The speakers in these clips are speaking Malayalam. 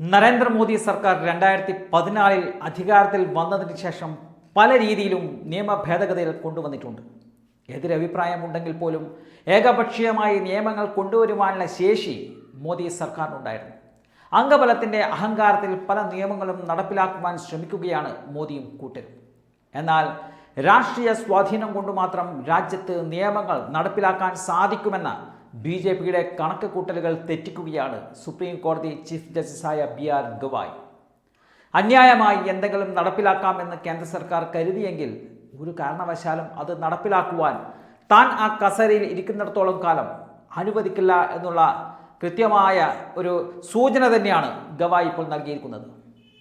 നരേന്ദ്രമോദി സർക്കാർ രണ്ടായിരത്തി പതിനാലിൽ അധികാരത്തിൽ വന്നതിന് ശേഷം പല രീതിയിലും നിയമ ഭേദഗതികൾ കൊണ്ടുവന്നിട്ടുണ്ട്. എതിരഭിപ്രായമുണ്ടെങ്കിൽ പോലും ഏകപക്ഷീയമായി നിയമങ്ങൾ കൊണ്ടുവരുവാനുള്ള ശേഷി മോദി സർക്കാരിനുണ്ടായിരുന്നു. അംഗബലത്തിന്റെ അഹങ്കാരത്തിൽ പല നിയമങ്ങളും നടപ്പിലാക്കുവാൻ ശ്രമിക്കുകയാണ് മോദിയും കൂട്ടരും. എന്നാൽ രാഷ്ട്രീയ സ്വാധീനം കൊണ്ട് മാത്രം രാജ്യത്ത് നിയമങ്ങൾ നടപ്പിലാക്കാൻ സാധിക്കുമെന്ന ബി ജെ പിയുടെ കണക്ക് കൂട്ടലുകൾ തെറ്റിക്കുകയാണ് സുപ്രീം കോടതി ചീഫ് ജസ്റ്റിസായ ബി ആർ ഗവായ്. അന്യായമായി എന്തെങ്കിലും നടപ്പിലാക്കാമെന്ന് കേന്ദ്ര സർക്കാർ കരുതിയെങ്കിൽ ഒരു കാരണവശാലും അത് നടപ്പിലാക്കുവാൻ താൻ ആ കസേരയിൽ ഇരിക്കുന്നിടത്തോളം കാലം അനുവദിക്കില്ല എന്നുള്ള കൃത്യമായ ഒരു സൂചന തന്നെയാണ് ഗവായ് ഇപ്പോൾ നൽകിയിരിക്കുന്നത്.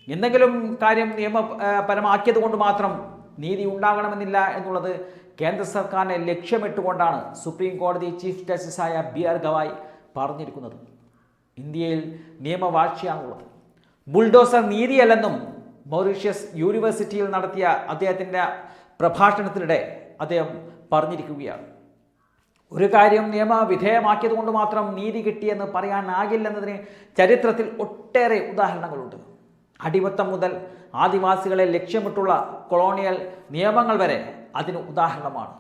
എന്തെങ്കിലും കാര്യം നിയമപരമാക്കിയത് കൊണ്ട് മാത്രം നീതി ഉണ്ടാകണമെന്നില്ല എന്നുള്ളത് കേന്ദ്ര സർക്കാരിനെ ലക്ഷ്യമിട്ടുകൊണ്ടാണ് സുപ്രീം കോടതി ചീഫ് ജസ്റ്റിസായ ബി ആർ ഗവായ് പറഞ്ഞിരിക്കുന്നത്. ഇന്ത്യയിൽ നിയമവാഴ്ചയാണുള്ളത്. ബുൾഡോസർ നീതിയല്ലെന്നും മൗറീഷ്യസ് യൂണിവേഴ്സിറ്റിയിൽ നടത്തിയ അദ്ദേഹത്തിന്റെ പ്രഭാഷണത്തിനിടെ അദ്ദേഹം പറഞ്ഞിരിക്കുകയാണ്. ഒരു കാര്യം നിയമവിധേയമാക്കിയതുകൊണ്ട് മാത്രം നീതി കിട്ടിയെന്ന് പറയാനാകില്ലെന്നതിന് ചരിത്രത്തിൽ ഒട്ടേറെ ഉദാഹരണങ്ങളുണ്ട്. അടിമത്തം മുതൽ ആദിവാസികളെ ലക്ഷ്യമിട്ടുള്ള കൊളോണിയൽ നിയമങ്ങൾ വരെ അതിന് ഉദാഹരണമാണ്.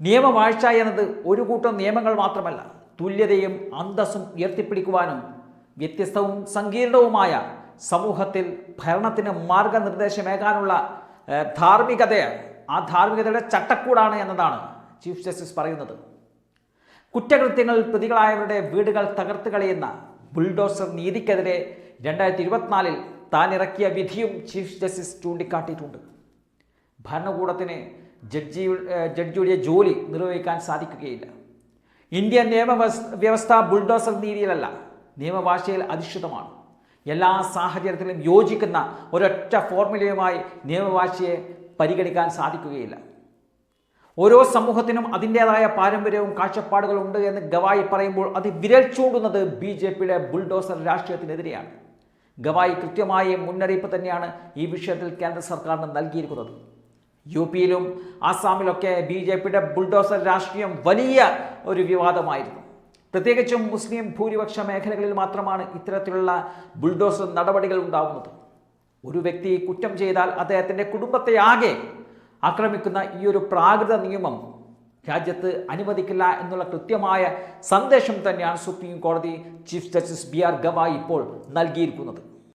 നിയമവാഴ്ച എന്നത് ഒരു കൂട്ടം നിയമങ്ങൾ മാത്രമല്ല തുല്യതയും അന്തസ്സും ഉയർത്തിപ്പിടിക്കുവാനും വ്യത്യസ്തവും സങ്കീർണവുമായ സമൂഹത്തിൽ ഭരണത്തിന് മാർഗനിർദ്ദേശമേകാനുള്ള ധാർമ്മികതയെ ആ ധാർമ്മികതയുടെ ചട്ടക്കൂടാണ് എന്നതാണ് ചീഫ് ജസ്റ്റിസ് പറയുന്നത്. കുറ്റകൃത്യങ്ങളിൽ പ്രതികളായവരുടെ വീടുകൾ തകർത്ത് കളയുന്ന ബുൾഡോസർ നീതിക്കെതിരെ രണ്ടായിരത്തി ഇരുപത്തിനാലിൽ താൻ ഇറക്കിയ വിധിയും ചീഫ് ജസ്റ്റിസ് ചൂണ്ടിക്കാട്ടിയിട്ടുണ്ട്. ഭരണകൂടത്തിന് ജഡ്ജി ജഡ്ജിയുടെ ജോലി നിർവഹിക്കാൻ സാധിക്കുകയില്ല. ഇന്ത്യ നിയമ വ്യവസ്ഥ ബുൾഡോസർ രീതിയിലല്ല നിയമഭാഷയിൽ അധിഷ്ഠിതമാണ്. എല്ലാ സാഹചര്യത്തിലും യോജിക്കുന്ന ഒരൊറ്റ ഫോർമുലയുമായി നിയമഭാഷയെ പരിഗണിക്കാൻ സാധിക്കുകയില്ല. ഓരോ സമൂഹത്തിനും അതിന്റേതായ പാരമ്പര്യവും കാഴ്ചപ്പാടുകളും ഉണ്ട് എന്ന് ഗവായി പറയുമ്പോൾ അത് വിരൽ ചൂണ്ടുന്നത് ബി ജെ പിയുടെ ബുൾഡോസർ രാഷ്ട്രീയത്തിനെതിരെയാണ്. ഗവായി കൃത്യമായ മുന്നറിയിപ്പ് തന്നെയാണ് ഈ വിഷയത്തിൽ കേന്ദ്ര സർക്കാരിന് നൽകിയിരിക്കുന്നത്. യു പിയിലും ആസാമിലൊക്കെ ബി ജെ പിയുടെ ബുൾഡോസർ രാഷ്ട്രീയം വലിയ ഒരു വിവാദമായിരുന്നു. പ്രത്യേകിച്ചും മുസ്ലിം ഭൂരിപക്ഷ മേഖലകളിൽ മാത്രമാണ് ഇത്തരത്തിലുള്ള ബുൾഡോസർ നടപടികൾ ഉണ്ടാകുന്നത് ഒരു വ്യക്തി കുറ്റം ചെയ്താൽ അദ്ദേഹത്തിന്റെ കുടുംബത്തെ ആകെ ആക്രമിക്കുന്ന ഈ ഒരു പ്രാകൃത നിയമം രാജ്യത്ത് അനുവദിക്കില്ല എന്നുള്ള കൃത്യമായ സന്ദേശം തന്നെയാണ് സുപ്രീം കോടതി chief justice B R Gavai ഇപ്പോൾ നൽകിയിരിക്കുന്നത്.